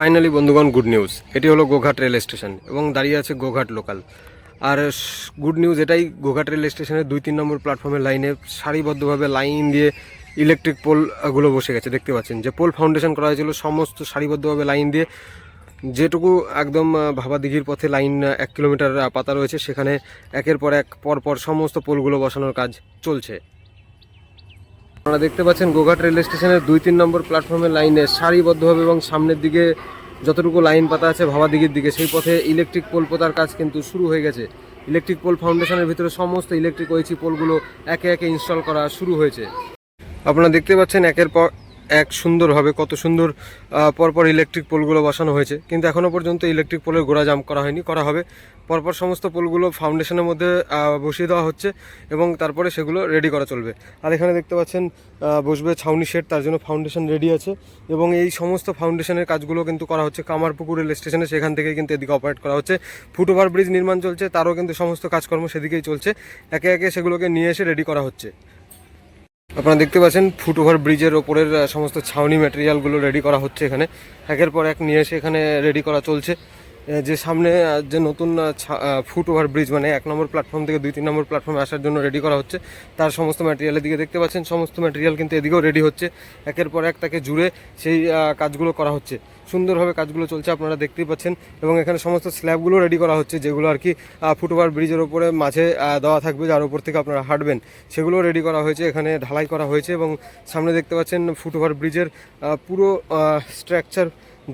Finally বন্ধুগণ good news এটি হলো গোঘাট রেল স্টেশন এবং দাঁড়িয়ে আছে গোঘাট লোকাল আর গুড নিউজ এটাই গোঘাট রেল স্টেশনের দুই তিন নম্বর প্ল্যাটফর্মের লাইনে সারিবদ্ধভাবে লাইন দিয়ে ইলেকট্রিক পোলগুলো বসে গেছে দেখতে পাচ্ছেন। যে পোল ফাউন্ডেশন করা হয়েছিল সমস্ত সারিবদ্ধভাবে লাইন দিয়ে যেটুকু একদম আহ, ভাবা দিঘির পথে লাইন এক কিলোমিটার পাতা রয়েছে সেখানে একের পর এক পর পর সমস্ত পোলগুলো বসানোর কাজ চলছে। আপনারা দেখতে পাচ্ছেন গোঘাট রেল স্টেশনের দুই তিন নম্বর প্ল্যাটফর্মের লাইনে সারিবদ্ধভাবে এবং সামনের দিকে যতটুকু লাইন পাতা আছে ভাবা দিঘির দিকে, সেই পথে ইলেকট্রিক পোল পোতার কাজ কিন্তু শুরু হয়ে গেছে। ইলেকট্রিক পোল ফাউন্ডেশনের ভিতরে সমস্ত ইলেকট্রিক ওইচি পোলগুলো একে একে ইনস্টল করা শুরু হয়েছে। আপনারা দেখতে পাচ্ছেন একের পর এক সুন্দরভাবে কত সুন্দর পরপর ইলেকট্রিক পোলগুলো বসানো হয়েছে। কিন্তু এখনও পর্যন্ত ইলেকট্রিক পোলের গোড়া জাম করা হয়নি, করা হবে। পরপর সমস্ত পোলগুলো ফাউন্ডেশনের মধ্যে বসিয়ে দেওয়া হচ্ছে এবং তারপরে সেগুলো রেডি করা চলবে। আর এখানে দেখতে পাচ্ছেন বসবে ছাউনি শেড তার জন্য ফাউন্ডেশন রেডি আছে এবং এই সমস্ত ফাউন্ডেশনের কাজগুলো কিন্তু করা হচ্ছে। কামারপুকুর রেল স্টেশনে সেখান থেকে কিন্তু এদিকে অপারেট করা হচ্ছে। ফুটওভার ব্রিজ নির্মাণ চলছে, তারও কিন্তু সমস্ত কাজকর্ম সেদিকেই চলছে। একে একে সেগুলোকে নিয়ে এসে রেডি করা হচ্ছে। আপনারা দেখতে পাচ্ছেন ফুট ওভার ব্রিজের ওপরের সমস্ত ছাউনি ম্যাটেরিয়ালগুলো রেডি করা হচ্ছে এখানে। একের পর এক নিয়ে এসে এখানে রেডি করা চলছে। যে সামনে যে নতুন ফুট ওভার ব্রিজ মানে এক নম্বর প্ল্যাটফর্ম থেকে দুই, তিন নম্বর প্ল্যাটফর্মে আসার জন্য রেডি করা হচ্ছে। তার সমস্ত ম্যাটেরিয়ালের দিকে দেখতে পাচ্ছেন, সমস্ত ম্যাটেরিয়াল কিন্তু এদিকেও রেডি হচ্ছে। একের পর এক তাকে জুড়ে সেই কাজগুলো করা হচ্ছে। সুন্দরভাবে কাজগুলো চলছে, আপনারা দেখতেই পাচ্ছেন। এবং এখানে সমস্ত স্ল্যাবগুলো রেডি করা হচ্ছে, যেগুলো আর কি ফুটওভার ব্রিজের ওপরে মাঝে দেওয়া থাকবে, যার উপর থেকে আপনারা হাঁটবেন। সেগুলো রেডি করা হয়েছে, এখানে ঢালাই করা হয়েছে এবং সামনে দেখতে পাচ্ছেন ফুটওভার ব্রিজের পুরো স্ট্রাকচার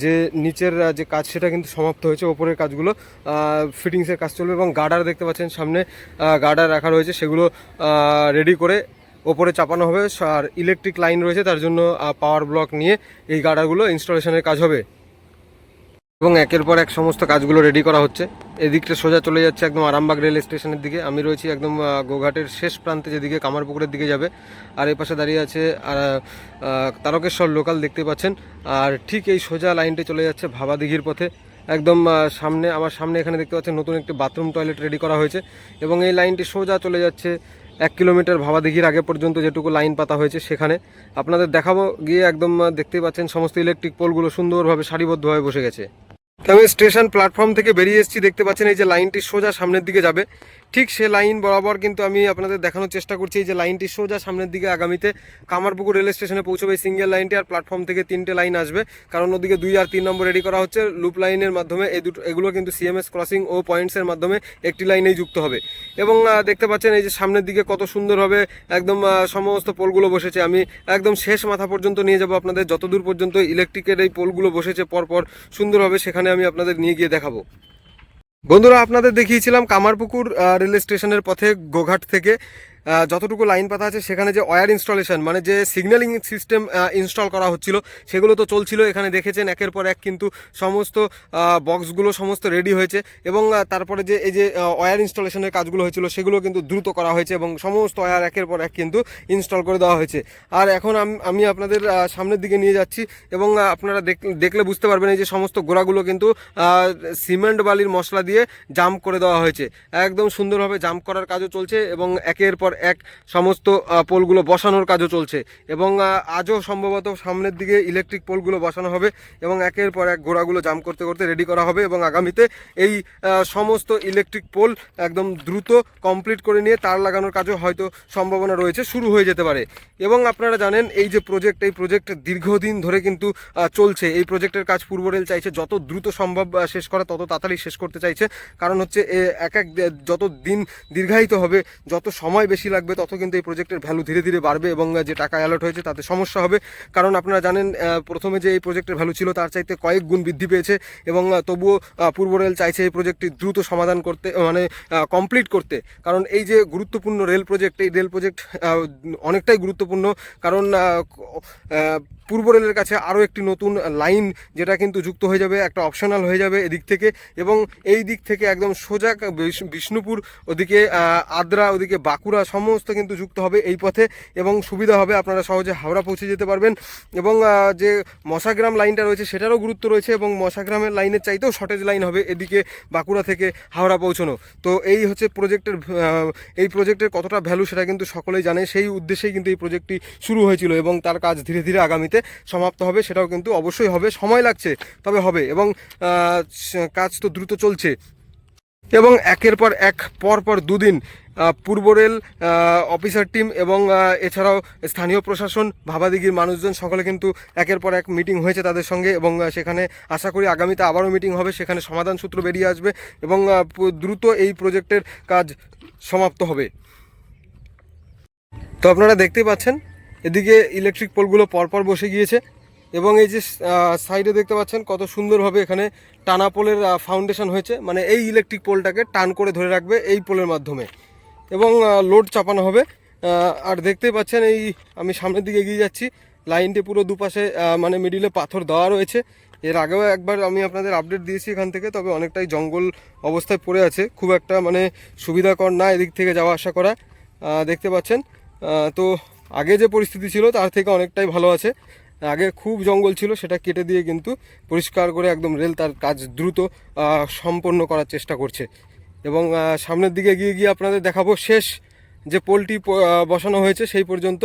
যে নিচের যে কাজ, সেটা কিন্তু সমাপ্ত হয়েছে, ওপরের কাজগুলো ফিটিংসের কাজ চলবে এবং গার্ডার দেখতে পাচ্ছেন সামনে গার্ডার রাখা রয়েছে, সেগুলো রেডি করে ওপরে চাপানো হবে আর ইলেকট্রিক লাইন রয়েছে তার জন্য পাওয়ার ব্লক নিয়ে এই গার্ডারগুলো ইনস্টলেশনের কাজ হবে। এবং একের পর এক সমস্ত কাজগুলো রেডি করা হচ্ছে। এদিকটা সোজা চলে যাচ্ছে একদম আরামবাগ রেল স্টেশনের দিকে। আমি রয়েছি একদম গোঘাটের শেষ প্রান্তে যেদিকে কামারপুকুরের দিকে যাবে। আর এই পাশে দাঁড়িয়ে আছে আর, তারকেশ্বর লোকাল দেখতে পাচ্ছেন। আর ঠিক এই সোজা লাইনটি চলে যাচ্ছে ভাবা দিঘির পথে। একদম সামনে আমার সামনে এখানে দেখতে পাচ্ছেন নতুন একটি বাথরুম টয়লেট রেডি করা হয়েছে। এবং এই লাইনটি সোজা চলে যাচ্ছে এক কিলোমিটার ভাবাদিঘির আগে পর্যন্ত যেটুকু লাইন পাতা হয়েছে সেখানে। আপনাদের দেখাবো, গিয়ে একদম দেখতেই পাচ্ছেন, সমস্ত ইলেকট্রিক পোলগুলো সুন্দরভাবে সারিবদ্ধভাবে বসে গেছে। আমি স্টেশন প্ল্যাটফর্ম থেকে বেরিয়ে এসেছি, দেখতে পাচ্ছেন এই যে লাইনটি সোজা সামনের দিকে যাবে। ঠিক সে লাইন বরাবর কিন্তু আমি আপনাদের দেখানোর চেষ্টা করছি যে লাইনটি সোজা সামনের দিকে আগামীতে কামারপুকুর রেল স্টেশনে পৌঁছবে সিঙ্গেল লাইনটি আর প্ল্যাটফর্ম থেকে তিনটে লাইন আসবে। কারণ ওদিকে দুই আর তিন নম্বর রেডি করা হচ্ছে, লুপ লাইনের মাধ্যমে এই দুটো, এগুলো কিন্তু সিএমএস ক্রসিং ও পয়েন্টসের মাধ্যমে একটি লাইনেই যুক্ত হবে। এবং দেখতে পাচ্ছেন এই যে সামনের দিকে কত সুন্দরভাবে একদম সমস্ত পোলগুলো বসেছে। আমি একদম শেষ মাথা পর্যন্ত নিয়ে যাব আপনাদের, যতদূর পর্যন্ত ইলেকট্রিকের এই পোলগুলো বসেছে, পরপর সুন্দরভাবে সেখানে আমি আপনাদের নিয়ে গিয়ে দেখাবো। বন্ধুরা আপনাদের দেখিয়েছিলাম কামারপুকুর রেল স্টেশনের পথে গোঘাট থেকে যতটুকু লাইন পাতা আছে, সেখানে যে ওয়্যার ইনস্টলেশন মানে যে সিগন্যালিং সিস্টেম ইনস্টল করা হচ্ছিল, সেগুলো তো চলছিল, এখানে দেখেছেন একের পর এক কিন্তু সমস্ত বক্সগুলো সমস্ত রেডি হয়েছে এবং তারপরে যে এই যে ওয়্যার ইনস্টলেশনের কাজগুলো হয়েছিল, সেগুলো কিন্তু দ্রুত করা হয়েছে এবং সমস্ত ওয়্যার একের পর এক কিন্তু ইনস্টল করে দেওয়া হয়েছে। আর এখন আম- আপনাদের সামনের দিকে নিয়ে যাচ্ছি এবং আপনারা দেখ- দেখলে বুঝতে পারবেন এই যে সমস্ত গোড়াগুলো কিন্তু সিমেন্ট বালির মশলা দিয়ে জাম্প করে দেওয়া হয়েছে। একদম সুন্দরভাবে জাম্প করার কাজও চলছে এবং একের পর এক সমস্ত পোলগুলো বসানোর কাজও চলছে। এবং আজও সম্ভবত সামনের দিকে ইলেকট্রিক পোলগুলো বসানো হবে এবং একের পর এক ঘোড়াগুলো জাম করতে করতে রেডি করা হবে এবং আগামীতে এই সমস্ত ইলেকট্রিক পোল একদম দ্রুত কমপ্লিট করে নিয়ে তার লাগানোর কাজও হয়তো সম্ভাবনা রয়েছে, শুরু হয়ে যেতে পারে। এবং আপনারা জানেন, এই যে প্রজেক্ট এই প্রজেক্ট দীর্ঘদিন ধরে কিন্তু চলছে। এই প্রজেক্টের কাজ পূর্ব রেল চাইছে, যত দ্রুত সম্ভব শেষ করা, তত তাড়াতাড়ি শেষ করতে চাইছে। কারণ হচ্ছে এক এক যত দিন দীর্ঘায়িত হবে, যত সময় বেশি লাগবে, তত কিন্তু এই প্রজেক্টের ভ্যালু ধীরে ধীরে বাড়বে এবং যে টাকা অ্যালট হয়েছে তাতে সমস্যা হবে। কারণ আপনারা জানেন প্রথমে যে এই প্রজেক্টের ভ্যালু ছিল তার চাইতে কয়েক গুণ বৃদ্ধি পেয়েছে এবং তবুও পূর্ব রেল চাইছে এই প্রজেক্টটি দ্রুত সমাধান করতে মানে কমপ্লিট করতে। কারণ এই যে গুরুত্বপূর্ণ রেল প্রজেক্ট এই রেল প্রজেক্ট অনেকটাই গুরুত্বপূর্ণ। কারণ পূর্ব রেলের কাছে আরও একটি নতুন লাইন যেটা কিন্তু যুক্ত হয়ে যাবে, একটা অপশনাল হয়ে যাবে এদিক থেকে এবং এই দিক থেকে একদম সোজা বিষ- বিষ্ণুপুর ওদিকে আদ্রা, ওদিকে বাঁকুড়া সমস্ত কিন্তু যুক্ত হবে এই পথে এবং সুবিধা হবে আপনারা সহজে হাওড়া পৌঁছে যেতে পারবেন। এবং যে মশাগ্রাম লাইনটা রয়েছে সেটারও গুরুত্ব রয়েছে এবং মশাগ্রামের লাইনের চাইতেও শর্টেজ লাইন হবে এদিকে বাঁকুড়া থেকে হাওড়া পৌঁছানো। তো এই হচ্ছে প্রজেক্টের এই প্রজেক্টের কতটা ভ্যালু সেটা কিন্তু সকলেই জানে। সেই উদ্দেশ্যেই কিন্তু এই প্রজেক্টটি শুরু হয়েছিল এবং তার কাজ ধীরে ধীরে আগামীতে সমাপ্ত হবে, সেটাও কিন্তু অবশ্যই হবে। সময় লাগছে, তবে হবে এবং কাজ তো দ্রুত চলছে। এবং একের পর এক, পর পর দুদিন পূর্ব রেল অফিসার টিম এবং এছাড়াও স্থানীয় প্রশাসন ভাবাদিগির মানুষজন সকলে কিন্তু একের পর এক মিটিং হয়েছে তাদের সঙ্গে এবং সেখানে আশা করি আগামীতে আবারও মিটিং হবে, সেখানে সমাধান সূত্র বেরিয়ে আসবে এবং দ্রুত এই প্রজেক্টের কাজ সমাপ্ত হবে। তো আপনারা দেখতেই পাচ্ছেন, এদিকে ইলেকট্রিক পোলগুলো পরপর বসে গিয়েছে। এবং এই যে সাইডে দেখতে পাচ্ছেন কত সুন্দরভাবে এখানে টানা পোলের ফাউন্ডেশন হয়েছে। মানে এই ইলেকট্রিক পোলটাকে টান করে ধরে রাখবে এই পোলের মাধ্যমে। এবং লোড চাপানো হবে। আর দেখতেই পাচ্ছেন এই, আমি সামনের দিকে এগিয়ে যাচ্ছি। লাইনটি পুরো দুপাশে মানে মিডিলে পাথর দেওয়া রয়েছে। এর আগেও একবার আমি আপনাদের আপডেট দিয়েছি এখান থেকে, তবে অনেকটাই জঙ্গল অবস্থায় পড়ে আছে। খুব একটা মানে সুবিধাকর না এদিক থেকে যাওয়া আসা করা। দেখতে পাচ্ছেন। তো আগে যে পরিস্থিতি ছিল, তার থেকে অনেকটাই ভালো আছে। আগে খুব জঙ্গল ছিল, সেটা কেটে দিয়ে কিন্তু পরিষ্কার করে একদম রেল তার কাজ দ্রুত সম্পন্ন করার চেষ্টা করছে। এবং সামনের দিকে গিয়ে গিয়ে আপনাদের দেখাবো শেষ যে পোলটি বসানো হয়েছে, সেই পর্যন্ত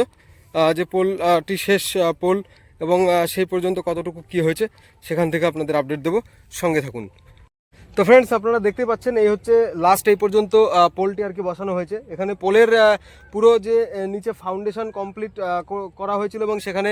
যে পোলটি শেষ পোল এবং সেই পর্যন্ত কতটুকু কি হয়েছে, সেখান থেকে আপনাদের আপডেট দেবো। সঙ্গে থাকুন। তো ফ্রেন্ডস আপনারা দেখতে পাচ্ছেন, এই হচ্ছে লাস্ট এই পর্যন্ত পোলটি আর কি বসানো হয়েছে। এখানে পোলের পুরো যে নিচে ফাউন্ডেশন কমপ্লিট করা হয়েছিল এবং সেখানে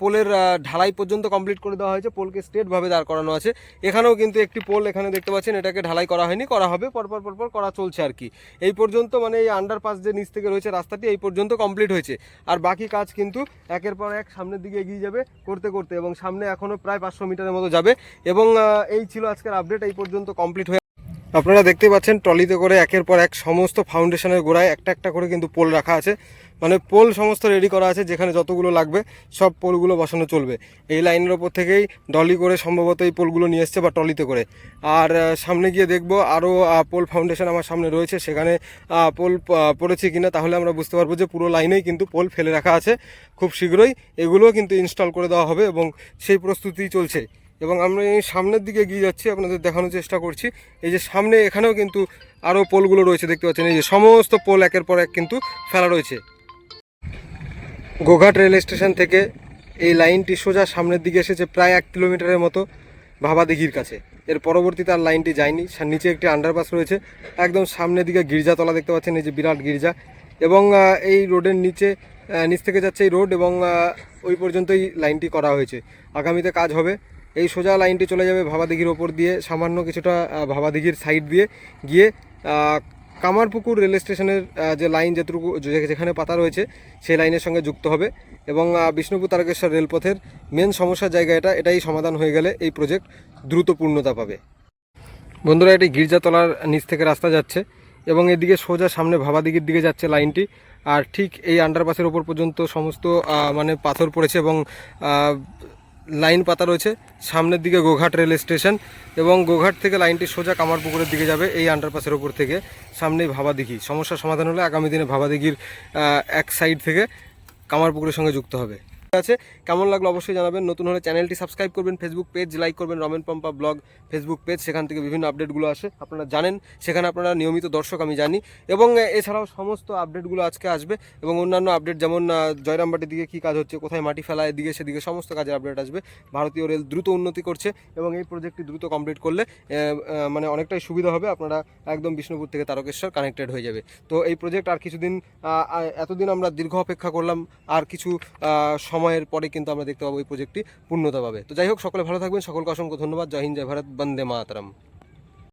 পোলের ঢালাই পর্যন্ত কমপ্লিট করে দেওয়া হয়েছে। পোলকে স্ট্রেটভাবে দাঁড় করানো আছে। এখানেও কিন্তু একটি পোল এখানে দেখতে পাচ্ছেন, এটাকে ঢালাই করা হয়নি, করা হবে, পরপর পরপর করা চলছে আর কি। এই পর্যন্ত মানে এই আন্ডারপাস যে নিচ থেকে রয়েছে রাস্তাটি, এই পর্যন্ত কমপ্লিট হয়েছে। আর বাকি কাজ কিন্তু একের পর এক সামনের দিকে এগিয়ে যাবে করতে করতে এবং সামনে এখনও প্রায় পাঁচশো মিটারের মতো যাবে। এবং এই ছিল আজকের আপডেট এই পর্যন্ত কমপ্লিট হয়ে আপনারা দেখতে পাচ্ছেন, ট্রলিতে করে একের পর এক সমস্ত ফাউন্ডেশনের গোড়ায় একটা একটা করে কিন্তু পোল রাখা আছে। মানে পোল সমস্ত রেডি করা আছে, যেখানে যতগুলো লাগবে, সব পোলগুলো বসানো চলবে। এই লাইনের ওপর থেকেই ডলি করে সম্ভবত এই পোলগুলো নিয়ে এসছে বা ট্রলিতে করে। আর সামনে গিয়ে দেখব আরও পোল ফাউন্ডেশন আমার সামনে রয়েছে। সেখানে পোল পড়েছে কিনা তাহলে আমরা বুঝতে পারব যে পুরো লাইনেই কিন্তু পোল ফেলে রাখা আছে। খুব শীঘ্রই এগুলোও কিন্তু ইনস্টল করে দেওয়া হবে এবং সেই প্রস্তুতি চলছে। এবং আমরা এই সামনের দিকে এগিয়ে যাচ্ছি, আপনাদের দেখানোর চেষ্টা করছি। এই যে সামনে এখানেও কিন্তু আরও পোলগুলো রয়েছে, দেখতে পাচ্ছেন। এই যে সমস্ত পোল একের পর এক কিন্তু ফেলা রয়েছে। গোঘাট রেল স্টেশন থেকে এই লাইনটি সোজা সামনের দিকে এসেছে, প্রায় এক কিলোমিটারের মতো ভাবাদিঘির কাছে। এর পরবর্তীতে আর লাইনটি যায়নি। নিচে একটি আন্ডারপাস রয়েছে। একদম সামনের দিকে গির্জাতলা দেখতে পাচ্ছেন, এই যে বিরাট গির্জা। এবং এই রোডের নিচে নিচ থেকে যাচ্ছে এই রোড এবং ওই পর্যন্তই লাইনটি করা হয়েছে। আগামীতে কাজ হবে। এই সোজা লাইনটি চলে যাবে ভাবাদিঘির ওপর দিয়ে, সামান্য কিছুটা ভাবাদিঘির সাইড দিয়ে গিয়ে কামারপুকুর রেল স্টেশনের যে লাইন যেটুকু যেখানে পাতা রয়েছে, সেই লাইনের সঙ্গে যুক্ত হবে এবং বিষ্ণুপুর তারকেশ্বর রেলপথের মেন সমস্যার জায়গা এটা এটাই সমাধান হয়ে গেলে এই প্রজেক্ট দ্রুত পূর্ণতা পাবে। বন্ধুরা, এটি গির্জাতলার নিচ থেকে রাস্তা যাচ্ছে এবং এদিকে সোজা সামনে ভাবাদিঘির দিকে যাচ্ছে লাইনটি। আর ঠিক এই আন্ডারপাসের ওপর পর্যন্ত সমস্ত মানে পাথর পড়েছে এবং লাইন পাতা রয়েছে, সামনের দিকে গোঘাট রেল স্টেশন এবং গোঘাট থেকে লাইনটি সোজা কামারপুকুরের দিকে যাবে এই আন্ডারপাসের ওপর থেকে। সামনেই ভাবাদিঘি। সমস্যার সমাধান হলে আগামী দিনে ভাবাদিঘির এক সাইড থেকে কামারপুকুরের সঙ্গে যুক্ত হবে। আছে। কেমন লাগল অবশ্যই জানাবেন। নতুন হলে চ্যানেলটি সাবস্ক্রাইব করবেন ফেসবুক পেজ লাইক করবেন, Ramen Pampa blog Facebook page সেখান থেকে বিভিন্ন আপডেটগুলো আসে। আপনারা জানেন, সেখানে আপনারা নিয়মিত দর্শক আমি জানি। এবং এছাড়াও সমস্ত আপডেটগুলো আজকে আসবে এবং অন্যান্য আপডেট যেমন জয়রামবাটির দিকে কী কাজ হচ্ছে, কোথায় মাটি ফেলা, এদিকে সেদিকে সমস্ত কাজের আপডেট আসবে। ভারতীয় রেল দ্রুত উন্নতি করছে এবং এই প্রজেক্টটি দ্রুত কমপ্লিট করলে মানে অনেকটাই সুবিধা হবে। আপনারা একদম বিষ্ণুপুর থেকে তারকেশ্বর কানেক্টেড হয়ে যাবে। তো এই প্রজেক্ট আর কিছুদিন এতদিন আমরা দীর্ঘ অপেক্ষা করলাম, আর কিছু সময়ের পরে কিন্তু আমরা দেখতে পাবো এই প্রজেক্টটি পূর্ণতা পাবে তো যাই হোক, সকলে ভালো থাকবেন। সকলকে অসংখ্য ধন্যবাদ। জয় হিন্দ, জয় ভারত, বন্দে মাতরম।